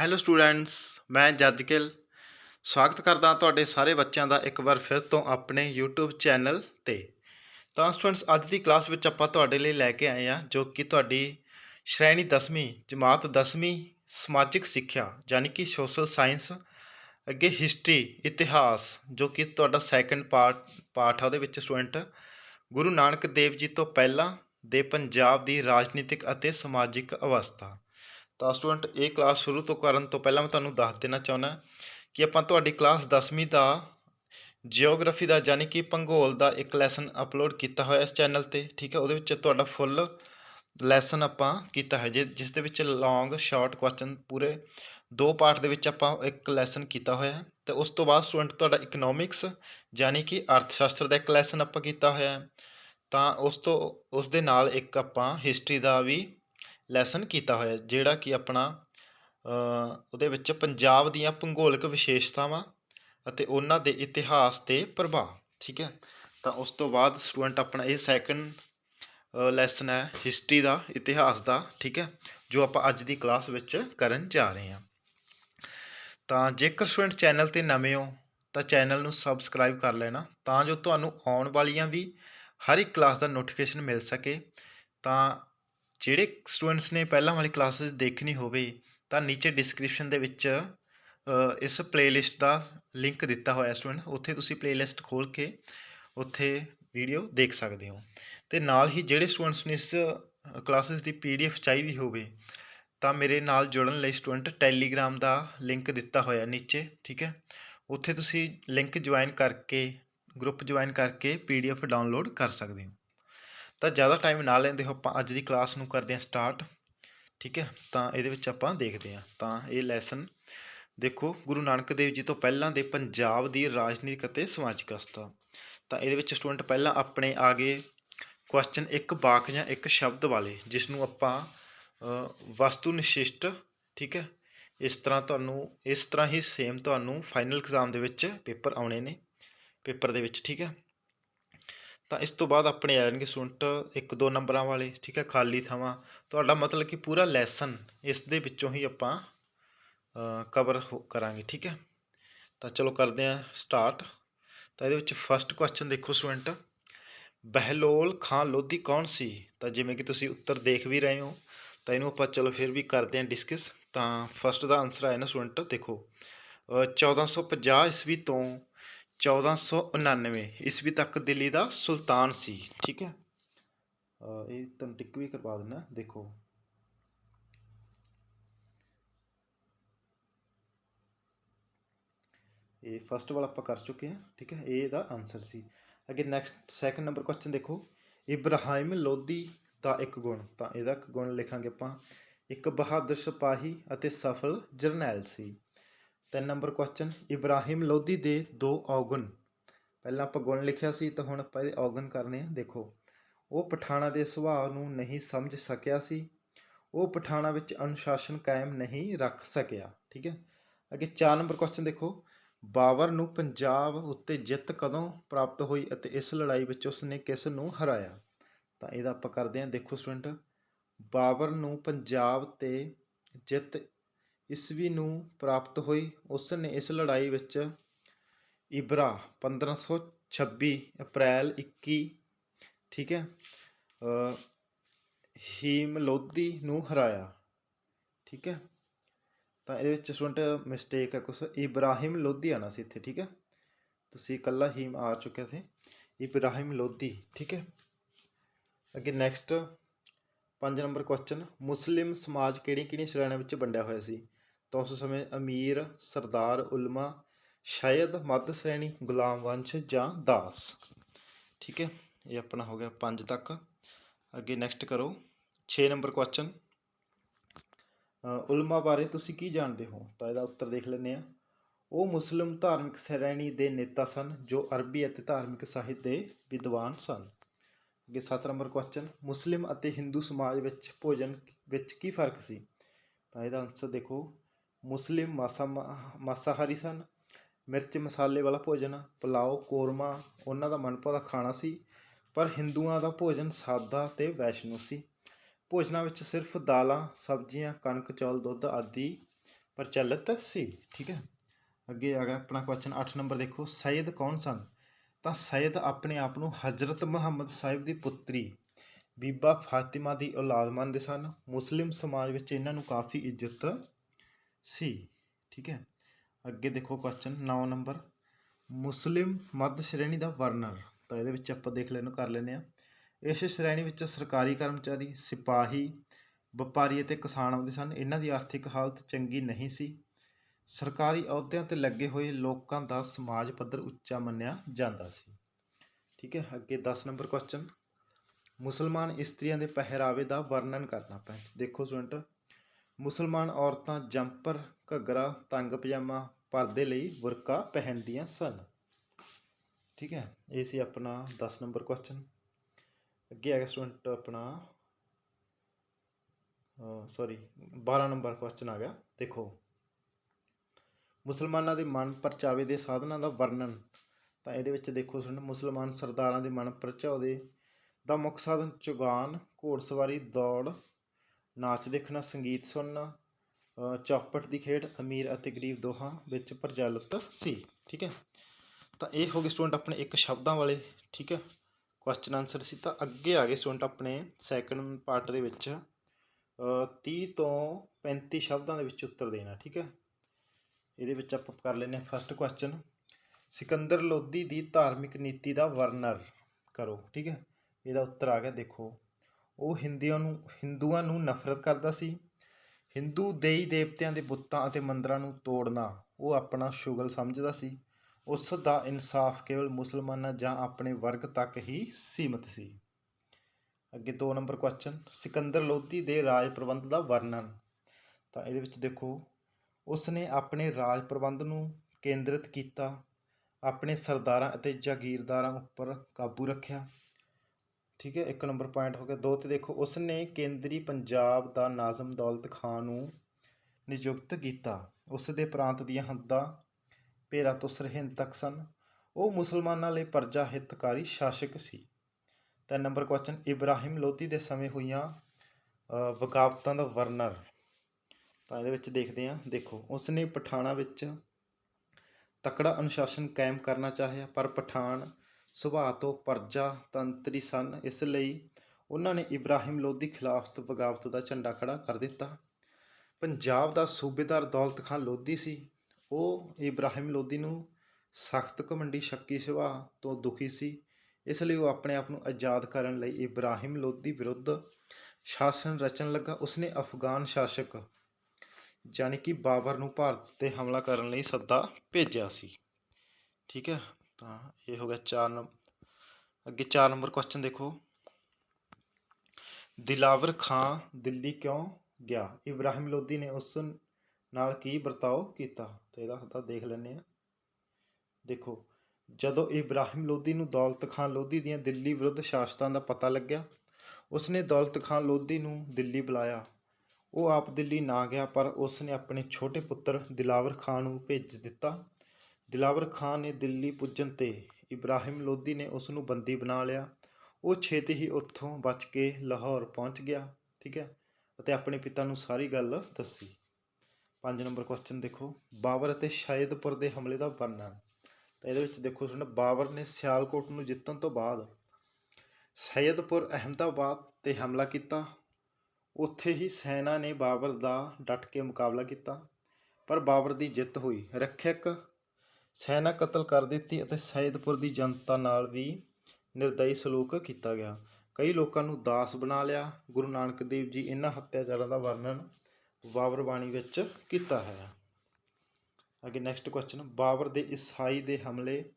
Hello students ਮੈਂ ਜੱਜ ਸਵਾਗਤ ਕਰਦਾ ਤੁਹਾਡੇ ਸਾਰੇ ਬੱਚਿਆਂ ਦਾ ਇੱਕ ਵਾਰ ਫਿਰ ਤੋਂ ਆਪਣੇ YouTube ਚੈਨਲ ਤੇ। ਤਾਂ ਸਟੂਡੈਂਟਸ ਅੱਜ ਦੀ ਕਲਾਸ ਵਿੱਚ ਆਪਾਂ ਤੁਹਾਡੇ ਲਈ ਲੈ ਕੇ ਆਏ ਹਾਂ ਜੋ ਕਿ ਤੁਹਾਡੀ ਸ਼੍ਰੇਣੀ 10ਵੀਂ ਜਮਾਤ 10ਵੀਂ ਸਮਾਜਿਕ ਸਿੱਖਿਆ ਯਾਨੀ ਕਿ ਸੋਸ਼ਲ ਸਾਇੰਸ ਅੱਗੇ ਹਿਸਟਰੀ ਇਤਿਹਾਸ ਜੋ ਕਿ ਤੁਹਾਡਾ ਸੈਕੰਡ ਪਾਰਟ ਪਾਠ ਆ ਉਹਦੇ ਵਿੱਚ ਸਟੂਡੈਂਟ ਗੁਰੂ ਨਾਨਕ ਦੇਵ ਜੀ ਤੋਂ ਪਹਿਲਾਂ ਦੇ ਪੰਜਾਬ ਦੀ ਰਾਜਨੀਤਿਕ ਅਤੇ ਸਮਾਜਿਕ ਅਵਸਥਾ। ਤਾਂ ਸਟੂਡੈਂਟ, ਇਹ ਕਲਾਸ ਸ਼ੁਰੂ ਤੋਂ ਕਰਨ ਤੋਂ ਪਹਿਲਾਂ ਮੈਂ ਤੁਹਾਨੂੰ ਦੱਸ ਦੇਣਾ ਚਾਹੁੰਦਾ ਕਿ ਆਪਾਂ ਤੁਹਾਡੀ ਕਲਾਸ 10ਵੀਂ ਦਾ ਜੀਓਗ੍ਰਾਫੀ ਦਾ ਯਾਨੀ ਕਿ ਭੰਗੋਲ ਦਾ ਇੱਕ ਲੈਸਨ ਅਪਲੋਡ ਕੀਤਾ ਹੋਇਆ ਇਸ ਚੈਨਲ ਤੇ, ਠੀਕ ਹੈ? ਉਹਦੇ ਵਿੱਚ ਤੁਹਾਡਾ ਫੁੱਲ ਲੈਸਨ ਆਪਾਂ ਕੀਤਾ ਹੈ, ਜੇ, ਜਿਸ ਦੇ ਵਿੱਚ ਲੌਂਗ ਸ਼ਾਰਟ ਕੁਐਸਚਨ ਪੂਰੇ ਦੋ ਪਾਰਟ ਦੇ ਵਿੱਚ ਆਪਾਂ ਇੱਕ ਲੈਸਨ ਕੀਤਾ ਹੋਇਆ ਹੈ ਤੇ ਉਸ ਤੋਂ ਬਾਅਦ ਸਟੂਡੈਂਟ, ਤੁਹਾਡਾ ਇਕਨੋਮਿਕਸ ਯਾਨੀ ਕਿ ਅਰਥ ਸ਼ਾਸਤਰ ਦਾ ਇੱਕ ਲੈਸਨ ਆਪਾਂ ਕੀਤਾ ਹੋਇਆ ਹੈ। ਤਾਂ ਉਸ ਤੋਂ, ਉਸ ਦੇ ਨਾਲ ਇੱਕ ਆਪਾਂ ਹਿਸਟਰੀ ਦਾ ਵੀ ਲੈਸਨ ਕੀਤਾ ਹੋਇਆ, ਜਿਹੜਾ ਕਿ ਆਪਣਾ ਉਹਦੇ ਵਿੱਚ ਪੰਜਾਬ ਦੀਆਂ ਭੂਗੋਲਿਕ ਵਿਸ਼ੇਸ਼ਤਾਵਾਂ ਅਤੇ ਉਹਨਾਂ ਦੇ ਇਤਿਹਾਸ ਤੇ ਪ੍ਰਭਾਵ, ਠੀਕ ਹੈ? ਤਾਂ ਉਸ ਤੋਂ ਬਾਅਦ ਸਟੂਡੈਂਟ ਆਪਣਾ ਇਹ ਸੈਕੰਡ ਲੈਸਨ ਹੈ ਹਿਸਟਰੀ ਦਾ, ਇਤਿਹਾਸ ਦਾ, ਠੀਕ ਹੈ? ਜੋ ਆਪਾਂ ਅੱਜ ਦੀ ਕਲਾਸ ਵਿੱਚ ਕਰਨ ਜਾ ਰਹੇ ਹਾਂ। ਤਾਂ ਜੇਕਰ ਸਟੂਡੈਂਟ ਚੈਨਲ ਤੇ ਨਵੇਂ ਹੋ, ਤਾਂ ਚੈਨਲ ਨੂੰ ਸਬਸਕ੍ਰਾਈਬ ਕਰ ਲੈਣਾ, ਤਾਂ ਜੋ ਤੁਹਾਨੂੰ ਆਉਣ ਵਾਲੀਆਂ ਵੀ ਹਰ ਇੱਕ ਕਲਾਸ ਦਾ ਨੋਟੀਫਿਕੇਸ਼ਨ ਮਿਲ ਸਕੇ। ਤਾਂ ਜਿਹੜੇ ਸਟੂਡੈਂਟਸ ਨੇ ਪਹਿਲਾਂ ਵਾਲੀ ਕਲਾਸਿਸ ਦੇਖਣੀ ਹੋਵੇ, ਤਾਂ ਨੀਚੇ ਡਿਸਕ੍ਰਿਪਸ਼ਨ ਦੇ ਵਿੱਚ ਇਸ ਪਲੇਲਿਸਟ ਦਾ ਲਿੰਕ ਦਿੱਤਾ ਹੋਇਆ ਸਟੂਡੈਂਟ ਉੱਥੇ ਤੁਸੀਂ ਪਲੇਲਿਸਟ ਖੋਲ ਕੇ ਉੱਥੇ ਵੀਡੀਓ ਦੇਖ ਸਕਦੇ ਹੋ। ਤੇ ਨਾਲ ਹੀ ਜਿਹੜੇ ਸਟੂਡੈਂਟਸ ਨੂੰ ਇਸ ਕਲਾਸਿਸ ਦੀ ਪੀਡੀਐਫ ਚਾਹੀਦੀ ਹੋਵੇ, ਤਾਂ ਮੇਰੇ ਨਾਲ ਜੁੜਨ ਲਈ ਸਟੂਡੈਂਟ ਟੈਲੀਗ੍ਰਾਮ ਦਾ ਲਿੰਕ ਦਿੱਤਾ ਹੋਇਆ ਨੀਚੇ, ਠੀਕ ਹੈ? ਉੱਥੇ ਤੁਸੀਂ ਲਿੰਕ ਜੁਆਇਨ ਕਰਕੇ ਗਰੁੱਪ ਜੁਆਇਨ ਕਰਕੇ ਪੀਡੀਐਫ ਡਾਊਨਲੋਡ ਕਰ ਸਕਦੇ ਹੋ। ਤਾਂ ਜ਼ਿਆਦਾ ਟਾਈਮ ਨਾ ਲੈਂਦੇ ਹੋ ਆਪਾਂ ਅੱਜ ਦੀ ਕਲਾਸ ਨੂੰ ਕਰਦੇ ਹਾਂ ਸਟਾਰਟ ਠੀਕ ਹੈ? ਤਾਂ ਇਹਦੇ ਵਿੱਚ ਆਪਾਂ ਦੇਖਦੇ ਹਾਂ। ਤਾਂ ਇਹ ਲੈਸਨ ਦੇਖੋ, ਗੁਰੂ ਨਾਨਕ ਦੇਵ ਜੀ ਤੋਂ ਪਹਿਲਾਂ ਦੇ ਪੰਜਾਬ ਦੀ ਰਾਜਨੀਤਿਕ ਅਤੇ ਸਮਾਜਿਕ ਅਵਸਥਾ। ਤਾਂ ਇਹਦੇ ਵਿੱਚ ਸਟੂਡੈਂਟ ਪਹਿਲਾਂ ਆਪਣੇ ਆ ਗਏ ਕੁਐਸਚਨ ਇੱਕ ਵਾਕ ਜਾਂ ਇੱਕ ਸ਼ਬਦ ਵਾਲੇ ਜਿਸ ਨੂੰ ਆਪਾਂ ਵਸਤੂ ਨਿਸ਼ਿਸ਼ਟ, ਠੀਕ ਹੈ? ਇਸ ਤਰ੍ਹਾਂ ਤੁਹਾਨੂੰ, ਇਸ ਤਰ੍ਹਾਂ ਹੀ ਸੇਮ ਤੁਹਾਨੂੰ ਫਾਈਨਲ ਐਗਜ਼ਾਮ ਦੇ ਵਿੱਚ ਪੇਪਰ ਆਉਣੇ ਨੇ, ਪੇਪਰ ਦੇ ਵਿੱਚ, ਠੀਕ ਹੈ? ਤਾਂ ਇਸ ਤੋਂ ਬਾਅਦ ਆਪਣੇ ਆ ਜਾਣਗੇ ਸਟੂਡੈਂਟ ਇੱਕ ਦੋ ਨੰਬਰਾਂ ਵਾਲੇ ਠੀਕ ਹੈ ਖਾਲੀ ਥਾਵਾਂ। ਤੁਹਾਡਾ ਮਤਲਬ ਕਿ ਪੂਰਾ ਲੈਸਨ ਇਸ ਦੇ ਵਿੱਚੋਂ ਹੀ ਆਪਾਂ ਕਵਰ ਕਰਾਂਗੇ ਠੀਕ ਹੈ। ਤਾਂ ਚਲੋ ਕਰਦੇ ਹਾਂ ਸਟਾਰਟ ਤਾਂ ਇਹਦੇ ਵਿੱਚ ਫਸਟ ਕੁਐਸਚਨ ਦੇਖੋ ਸਟੂਡੈਂਟ ਬਹਿਲੋਲ ਖਾਂ ਲੋਧੀ ਕੌਣ ਸੀ? ਤਾਂ ਜਿਵੇਂ ਕਿ ਤੁਸੀਂ ਉੱਤਰ ਦੇਖ ਵੀ ਰਹੇ ਹੋ ਤਾਂ ਇਹਨੂੰ ਆਪਾਂ ਚਲੋ ਫਿਰ ਵੀ ਕਰਦੇ ਹਾਂ ਡਿਸਕਸ ਤਾਂ ਫਸਟ ਦਾ ਆਨਸਰ ਆਇਆ ਨਾ ਸਟੂਡੈਂਟ ਦੇਖੋ ਅ, 1450 ਈਸਵੀ ਤੋਂ 1499 ਈਸਵੀ ਤੱਕ ਦਿੱਲੀ ਦਾ ਸੁਲਤਾਨ ਸੀ, ਠੀਕ ਹੈ? ਇਹ ਤੁਹਾਨੂੰ ਟਿਕ ਵੀ ਕਰਵਾ ਦਿੰਦਾ, ਦੇਖੋ। ਇਹ ਫਸਟ ਵਾਲਾ ਆਪਾਂ ਕਰ ਚੁੱਕੇ ਹਾਂ, ਠੀਕ ਹੈ? ਇਹ ਇਹਦਾ ਆਨਸਰ ਸੀ। ਅੱਗੇ ਨੈਕਸਟ ਸੈਕੰਡ ਨੰਬਰ ਕੁਐਸਚਨ ਦੇਖੋ। ਇਬਰਾਹਿਮ ਲੋਧੀ ਦਾ ਇੱਕ ਗੁਣ, ਤਾਂ ਇਹਦਾ ਇੱਕ ਗੁਣ ਲਿਖਾਂਗੇ ਆਪਾਂ। ਇੱਕ ਬਹਾਦਰ ਸਿਪਾਹੀ ਅਤੇ ਸਫਲ ਜਰਨੈਲ ਸੀ। ਤਿੰਨ ਨੰਬਰ ਕੁਐਸਚਨ ਇਬਰਾਹਿਮ ਲੋਧੀ ਦੇ ਦੋ ਔਗਣ। ਪਹਿਲਾਂ ਆਪਾਂ ਗੁਣ ਲਿਖਿਆ ਸੀ ਤਾਂ ਹੁਣ ਆਪਾਂ ਇਹਦੇ ਔਗਣ ਕਰਨੇ ਆ, ਦੇਖੋ। ਉਹ ਪਠਾਣਾ ਦੇ ਸੁਭਾਅ ਨੂੰ ਨਹੀਂ ਸਮਝ ਸਕਿਆ ਸੀ। ਉਹ ਪਠਾਣਾ ਵਿੱਚ ਅਨੁਸ਼ਾਸਨ ਕਾਇਮ ਨਹੀਂ ਰੱਖ ਸਕਿਆ, ਠੀਕ ਹੈ? ਅੱਗੇ 4 ਨੰਬਰ ਕੁਐਸਚਨ ਦੇਖੋ। ਬਾਬਰ ਨੂੰ ਪੰਜਾਬ ਉੱਤੇ ਜਿੱਤ ਕਦੋਂ ਪ੍ਰਾਪਤ ਹੋਈ ਅਤੇ ਇਸ ਲੜਾਈ ਵਿੱਚ ਉਸ ਨੇ ਕਿਸ ਨੂੰ ਹਰਾਇਆ? ਤਾਂ ਇਹਦਾ ਆਪਾਂ ਕਰਦੇ ਹਾਂ, ਦੇਖੋ ਸਟੂਡੈਂਟ ਬਾਬਰ ਨੂੰ ਪੰਜਾਬ ਤੇ ਜਿੱਤ ਈਸਵੀ ਨੂੰ ਪ੍ਰਾਪਤ ਹੋਈ ਉਸ ਨੇ ਇਸ ਲੜਾਈ ਵਿੱਚ ਇਬਰਾ 1526 ਅਪ੍ਰੈਲ 21 ਠੀਕ ਹੈ ਅ, ਹੀਮ ਲੋਧੀ ਨੂੰ ਹਰਾਇਆ ਠੀਕ ਹੈ ਤਾਂ ਇਹਦੇ ਵਿੱਚ ਸਟੂਡੈਂਟ ਮਿਸਟੇਕ ਹੈ ਕੁਛ ਇਬਰਾਹਿਮ ਲੋਧੀ ਆਣਾ ਸੀ ਇੱਥੇ ਠੀਕ ਹੈ ਤੁਸੀਂ ਇਕੱਲਾ ਹੀਮ ਆ ਚੁੱਕਿਆ ਸੀ ਇਬਰਾਹਿਮ ਲੋਧੀ ਠੀਕ ਹੈ ਅੱਗੇ ਨੈਕਸਟ 5 ਨੰਬਰ ਕੁਐਸਚਨ ਮੁਸਲਿਮ ਸਮਾਜ ਕਿਹੜੀ ਕਿਹੜੀ ਸ਼੍ਰੇਣੀਆਂ ਵਿੱਚ ਵੰਡਿਆ ਹੋਇਆ ਸੀ? ਤਾਂ ਉਸ ਸਮੇਂ ਅਮੀਰ, ਸਰਦਾਰ, ਉਲਮਾ, ਸ਼ਾਇਦ ਮੱਧ ਸ਼੍ਰੇਣੀ, ਗੁਲਾਮ ਵੰਸ਼ ਜਾਂ ਦਾਸ। ਠੀਕ ਹੈ, ਇਹ ਆਪਣਾ ਹੋ ਗਿਆ 5 ਤੱਕ। ਅੱਗੇ ਨੈਕਸਟ ਕਰੋ। 6 ਨੰਬਰ ਕੁਐਸਚਨ ਉਲਮਾ ਬਾਰੇ ਤੁਸੀਂ ਕੀ ਜਾਣਦੇ ਹੋ? ਤਾਂ ਇਹਦਾ ਉੱਤਰ ਦੇਖ ਲੈਂਦੇ ਆ ਉਹ ਮੁਸਲਿਮ ਧਾਰਮਿਕ ਸ਼੍ਰੇਣੀ ਦੇ ਨੇਤਾ ਸਨ, ਜੋ ਅਰਬੀ ਅਤੇ ਧਾਰਮਿਕ ਸਾਹਿਤ ਦੇ ਵਿਦਵਾਨ ਸਨ। ਅੱਗੇ 7 ਨੰਬਰ ਕੁਐਸਚਨ ਮੁਸਲਿਮ ਅਤੇ ਹਿੰਦੂ ਸਮਾਜ ਵਿੱਚ ਭੋਜਨ ਵਿੱਚ ਕੀ ਫ਼ਰਕ ਸੀ? ਤਾਂ ਇਹਦਾ ਆਨਸਰ ਦੇਖੋ। ਮੁਸਲਿਮ ਮਾਸਾ ਮਾਸਾਹਾਰੀ ਸਨ। ਮਿਰਚ ਮਸਾਲੇ ਵਾਲਾ ਭੋਜਨ, ਪੁਲਾਓ, ਕੋਰਮਾ, ਉਹਨਾਂ ਦਾ ਮਨਪਸੰਦ ਖਾਣਾ ਸੀ, ਪਰ ਹਿੰਦੂਆਂ ਦਾ ਭੋਜਨ ਸਾਦਾ ਤੇ ਵੈਸ਼ਨੂ ਸੀ। ਭੋਜਨਾਂ ਵਿੱਚ ਸਿਰਫ ਦਾਲਾਂ, ਸਬਜ਼ੀਆਂ, ਕਣਕ, ਚੌਲ, ਦੁੱਧ ਆਦਿ ਪ੍ਰਚਲਿਤ ਸੀ। ਠੀਕ ਹੈ। ਅੱਗੇ ਆ ਗਿਆ ਆਪਣਾ ਕੁਐਸਚਨ 8 ਨੰਬਰ ਦੇਖੋ ਸੈਦ ਕੌਣ ਸਨ? ਤਾਂ ਸੈਦ ਆਪਣੇ ਆਪ ਨੂੰ ਹਜ਼ਰਤ ਮੁਹੰਮਦ ਸਾਹਿਬ ਦੀ ਪੁੱਤਰੀ, ਬੀਬਾ ਫਾਤਿਮਾ ਦੀ ਔਲਾਦ ਮੰਨਦੇ ਸਨ। ਮੁਸਲਿਮ ਸਮਾਜ ਵਿੱਚ ਇਹਨਾਂ ਨੂੰ ਕਾਫੀ ਇੱਜ਼ਤ ਸੀ ਠੀਕ ਹੈ ਅੱਗੇ ਦੇਖੋ ਕੁਐਸਚਨ 9 ਨੰਬਰ ਮੁਸਲਿਮ ਮੱਧ ਸ਼੍ਰੇਣੀ ਦਾ ਵਰਨਰ ਤਾਂ ਇਹਦੇ ਵਿੱਚ ਆਪਾਂ ਦੇਖ ਲੈਣ ਕਰ ਲੈਂਦੇ ਆ ਇਸ ਸ਼੍ਰੇਣੀ ਵਿੱਚ ਸਰਕਾਰੀ ਕਰਮਚਾਰੀ ਸਿਪਾਹੀ ਵਪਾਰੀ ਅਤੇ ਕਿਸਾਨ ਆਉਂਦੇ ਸਨ ਇਹਨਾਂ ਦੀ ਆਰਥਿਕ ਹਾਲਤ ਚੰਗੀ ਨਹੀਂ ਸੀ ਸਰਕਾਰੀ ਅਹੁਦਿਆਂ ਤੇ ਲੱਗੇ ਹੋਏ ਲੋਕਾਂ ਦਾ ਸਮਾਜ ਪੱਧਰ ਉੱਚਾ ਮੰਨਿਆ ਜਾਂਦਾ ਸੀ ਠੀਕ ਹੈ ਅੱਗੇ 10 ਨੰਬਰ ਕੁਐਸਚਨ ਮੁਸਲਮਾਨ ਇਸਤਰੀਆਂ ਦੇ ਪਹਿਰਾਵੇ ਦਾ ਵਰਣਨ ਕਰਨਾ ਪੈ ਦੇਖੋ ਸਟੂਡੈਂਟ ਮੁਸਲਮਾਨ ਔਰਤਾਂ ਜੰਪਰ, ਘੱਗਰਾ, ਤੰਗ ਪਜਾਮਾ ਪਰਦੇ ਲਈ ਬੁਰਕਾ ਪਹਿਨਦੀਆਂ ਸਨ। ਠੀਕ ਹੈ, ਇਹ ਸੀ ਆਪਣਾ 10 ਨੰਬਰ ਕੁਐਸਚਨ ਅੱਗੇ ਆ ਗਿਆ ਸਟੂਡੈਂਟ ਆਪਣਾ ਸੌਰੀ 12 ਨੰਬਰ ਕੁਐਸਚਨ ਆ ਗਿਆ। ਦੇਖੋ, ਮੁਸਲਮਾਨਾਂ ਦੇ ਮਨ ਪਰਚਾਵੇ ਦੇ ਸਾਧਨਾਂ ਦਾ ਵਰਣਨ। ਤਾਂ ਇਹਦੇ ਵਿੱਚ ਦੇਖੋ ਸੁਣ ਮੁਸਲਮਾਨ ਸਰਦਾਰਾਂ ਦੇ ਮਨ ਪਰਚਾਵੇ ਦਾ ਮੁੱਖ ਸਾਧਨ ਚੁਗਾਨ ਘੋੜਸਵਾਰੀ ਦੌੜ ਨਾਚ ਦੇਖਣਾ ਸੰਗੀਤ ਸੁਣਨਾ ਚੌਪਟ ਦੀ ਖੇਡ ਅਮੀਰ ਅਤੇ ਗਰੀਬ ਦੋਹਾਂ ਵਿੱਚ ਪ੍ਰਚਲਿਤ ਸੀ ਠੀਕ ਹੈ? ਤਾਂ ਇਹ ਹੋ ਗਏ ਸਟੂਡੈਂਟ ਆਪਣੇ ਇੱਕ ਸ਼ਬਦਾਂ ਵਾਲੇ ਠੀਕ ਹੈ? ਕੁਐਸਚਨ ਆਨਸਰ ਸੀ ਤਾਂ ਅੱਗੇ ਆ ਗਏ ਸਟੂਡੈਂਟ ਆਪਣੇ ਸੈਕੰਡ ਪਾਰਟ ਦੇ ਵਿੱਚ ਅ, 30 ਤੋਂ 35 ਸ਼ਬਦਾਂ ਦੇ ਵਿੱਚ ਉੱਤਰ ਦੇਣਾ ਠੀਕ ਹੈ? ਇਹਦੇ ਵਿੱਚ ਆਪਾਂ ਕਰ ਲੈਂਦੇ ਹਾਂ ਫਸਟ ਕੁਐਸਚਨ ਸਿਕੰਦਰ ਲੋਧੀ ਦੀ ਧਾਰਮਿਕ ਨੀਤੀ ਦਾ ਵਰਣਨ ਕਰੋ ਠੀਕ ਹੈ? ਇਹਦਾ ਉੱਤਰ ਆ ਗਿਆ ਦੇਖੋ। ਉਹ ਹਿੰਦੀਆਂ ਨੂੰ, ਹਿੰਦੂਆਂ ਨੂੰ ਨਫ਼ਰਤ ਕਰਦਾ ਸੀ। ਹਿੰਦੂ ਦੇਈ ਦੇਵਤਿਆਂ ਦੇ ਬੁੱਤਾਂ ਅਤੇ ਮੰਦਰਾਂ ਨੂੰ ਤੋੜਨਾ, ਉਹ ਆਪਣਾ ਸ਼ੁਗਲ ਸਮਝਦਾ ਸੀ। ਉਸ ਦਾ ਇਨਸਾਫ ਕੇਵਲ ਮੁਸਲਮਾਨਾਂ ਜਾਂ ਆਪਣੇ ਵਰਗ ਤੱਕ ਹੀ ਸੀਮਿਤ ਸੀ। ਅੱਗੇ 2 ਨੰਬਰ ਕੁਐਸਚਨ ਸਿਕੰਦਰ ਲੋਧੀ ਦੇ ਰਾਜ ਪ੍ਰਬੰਧ ਦਾ ਵਰਣਨ। ਤਾਂ ਇਹਦੇ ਵਿੱਚ ਦੇਖੋ ਉਸ ਨੇ ਆਪਣੇ ਰਾਜ ਪ੍ਰਬੰਧ ਨੂੰ ਕੇਂਦਰਿਤ ਕੀਤਾ, ਆਪਣੇ ਸਰਦਾਰਾਂ ਅਤੇ ਜਾਗੀਰਦਾਰਾਂ ਉੱਪਰ ਕਾਬੂ ਰੱਖਿਆ। ਠੀਕ ਹੈ ਇੱਕ ਨੰਬਰ ਪੁਆਇੰਟ ਹੋ ਗਿਆ। ਦੋ ਤੇ ਦੇਖੋ ਉਸ ਨੇ ਕੇਂਦਰੀ ਪੰਜਾਬ ਦਾ ਨਾਜ਼ਮ ਦੌਲਤ ਖਾਨ ਨੂੰ ਨਿਯੁਕਤ ਕੀਤਾ। ਉਸ ਦੇ ਪ੍ਰਾਂਤ ਦੀਆਂ ਹੱਦਾਂ ਭੇਰਾ ਤੋਂ ਸਰਹਿੰਦ ਤੱਕ ਸਨ। ਉਹ ਮੁਸਲਮਾਨਾਂ ਲਈ ਪਰਜਾ ਹਿੱਤਕਾਰੀ ਸ਼ਾਸਕ ਸੀ। ਤਿੰਨ ਨੰਬਰ ਕੁਐਸਚਨ ਇਬਰਾਹਿਮ ਲੋਧੀ ਦੇ ਸਮੇਂ ਹੋਈਆਂ ਅ, ਬਗਾਵਤਾਂ ਦਾ ਵਰਨਰ। ਤਾਂ ਇਹਦੇ ਵਿੱਚ ਦੇਖਦੇ ਹਾਂ। ਦੇਖੋ ਉਸ ਨੇ ਪਠਾਣਾ ਵਿੱਚ ਤਕੜਾ ਅਨੁਸ਼ਾਸਨ ਕਾਇਮ ਕਰਨਾ ਚਾਹਿਆ ਪਰ ਪਠਾਨ ਸੁਭਾਅ ਤੋਂ ਪਰਜਾ ਤੰਤਰੀ ਸਨ, ਇਸ ਲਈ ਉਹਨਾਂ ਨੇ ਇਬਰਾਹਿਮ ਲੋਧੀ ਖਿਲਾਫ ਬਗਾਵਤ ਦਾ ਝੰਡਾ ਖੜਾ ਕਰ ਦਿੱਤਾ। ਪੰਜਾਬ ਦਾ ਸੂਬੇਦਾਰ ਦੌਲਤ ਖਾਨ ਲੋਧੀ ਸੀ। ਉਹ ਇਬਰਾਹਿਮ ਲੋਧੀ ਨੂੰ ਸਖਤ ਘਮੰਡੀ ਸ਼ੱਕੀ ਸੁਭਾਅ ਤੋਂ ਦੁਖੀ ਸੀ। ਇਸ ਲਈ ਉਹ ਆਪਣੇ ਆਪ ਨੂੰ ਆਜ਼ਾਦ ਕਰਨ ਲਈ ਇਬਰਾਹਿਮ ਲੋਧੀ ਵਿਰੁੱਧ ਸ਼ਾਸਨ ਰਚਣ ਲੱਗਾ। ਉਸਨੇ ਅਫਗਾਨ ਸ਼ਾਸਕ ਯਾਨੀ ਕਿ ਬਾਬਰ ਨੂੰ ਭਾਰਤ ਤੇ ਹਮਲਾ ਕਰਨ ਲਈ ਸੱਦਾ ਭੇਜਿਆ ਸੀ। ਠੀਕ ਹੈ। ਤਾਂ ਇਹ ਹੋ ਗਿਆ 4 ਨੰਬਰ ਅੱਗੇ 4 ਨੰਬਰ ਕੁਐਸਚਨ ਦੇਖੋ। ਦਿਲਾਵਰ ਖਾਂ ਦਿੱਲੀ ਕਿਉਂ ਗਿਆ? ਇਬਰਾਹਿਮ ਲੋਧੀ ਨੇ ਉਸ ਨਾਲ ਕੀ ਵਰਤਾਓ ਕੀਤਾ? ਤੇ ਇਹਦਾ ਹੱਤਾ ਦੇਖ ਲੈਂਦੇ ਆ ਦੇਖੋ, ਜਦੋਂ ਇਬਰਾਹਿਮ ਲੋਧੀ ਨੂੰ ਦੌਲਤ ਖਾਨ ਲੋਧੀ ਦੀਆਂ ਦਿੱਲੀ ਵਿਰੁੱਧ ਸ਼ਾਸਤਾਂ ਦਾ ਪਤਾ ਲੱਗਿਆ, ਉਸਨੇ ਦੌਲਤ ਖਾਨ ਲੋਧੀ ਨੂੰ ਦਿੱਲੀ ਬੁਲਾਇਆ। ਉਹ ਆਪ ਦਿੱਲੀ ਨਾ ਗਿਆ, ਪਰ ਉਸਨੇ ਆਪਣੇ ਛੋਟੇ ਪੁੱਤਰ ਦਿਲਾਵਰ ਖਾਨ ਨੂੰ ਭੇਜ ਦਿੱਤਾ। ਦਿਲਾਵਰ ਖਾਨ ਨੇ ਦਿੱਲੀ ਪੁੱਜਣ ਤੇ ਇਬਰਾਹਿਮ ਲੋਧੀ ਨੇ ਉਸ ਨੂੰ ਬੰਦੀ ਬਣਾ ਲਿਆ। ਉਹ ਛੇਤੀ ਹੀ ਉੱਥੋਂ ਬਚ ਕੇ ਲਾਹੌਰ ਪਹੁੰਚ ਗਿਆ, ਠੀਕ ਹੈ, ਅਤੇ ਆਪਣੇ ਪਿਤਾ ਨੂੰ ਸਾਰੀ ਗੱਲ ਦੱਸੀ। 5 ਨੰਬਰ ਕੁਐਸਚਨ ਦੇਖੋ, ਬਾਬਰ ਅਤੇ ਸ਼ਾਇਦਪੁਰ ਦੇ ਹਮਲੇ ਦਾ ਵਰਣਨ। ਤਾਂ ਇਹਦੇ ਵਿੱਚ ਦੇਖੋ ਸੁਣ, ਬਾਬਰ ਨੇ ਸਿਆਲਕੋਟ ਨੂੰ ਜਿੱਤਣ ਤੋਂ ਬਾਅਦ ਸ਼ਾਇਦਪੁਰ ਅਹਿਮਦਾਬਾਦ ਤੇ ਹਮਲਾ ਕੀਤਾ। ਉੱਥੇ ਹੀ ਸੈਨਾ ਨੇ ਬਾਬਰ ਦਾ ਡਟ ਕੇ ਮੁਕਾਬਲਾ ਕੀਤਾ, ਪਰ ਬਾਬਰ ਦੀ ਜਿੱਤ ਹੋਈ। ਰੱਖਿਅਕ ਸੈਨਾ ਕਤਲ ਕਰ ਦਿੱਤੀ ਅਤੇ ਸੈਦਪੁਰ ਦੀ ਜਨਤਾ ਨਾਲ ਵੀ ਨਿਰਦਈ ਸਲੂਕ ਕੀਤਾ ਗਿਆ। ਕਈ ਲੋਕਾਂ ਨੂੰ ਦਾਸ ਬਣਾ ਲਿਆ। ਗੁਰੂ ਨਾਨਕ ਦੇਵ ਜੀ ਇਹਨਾਂ ਹੱਤਿਆਚਾਰਾਂ ਦਾ ਵਰਣਨ ਬਾਬਰ ਬਾਣੀ ਵਿੱਚ ਕੀਤਾ ਹੈ। ਅੱਗੇ ਨੈਕਸਟ ਕੁਐਸਚਨ ਬਾਬਰ ਦੇ ਈਸਾਈ ਦੇ ਹਮਲੇ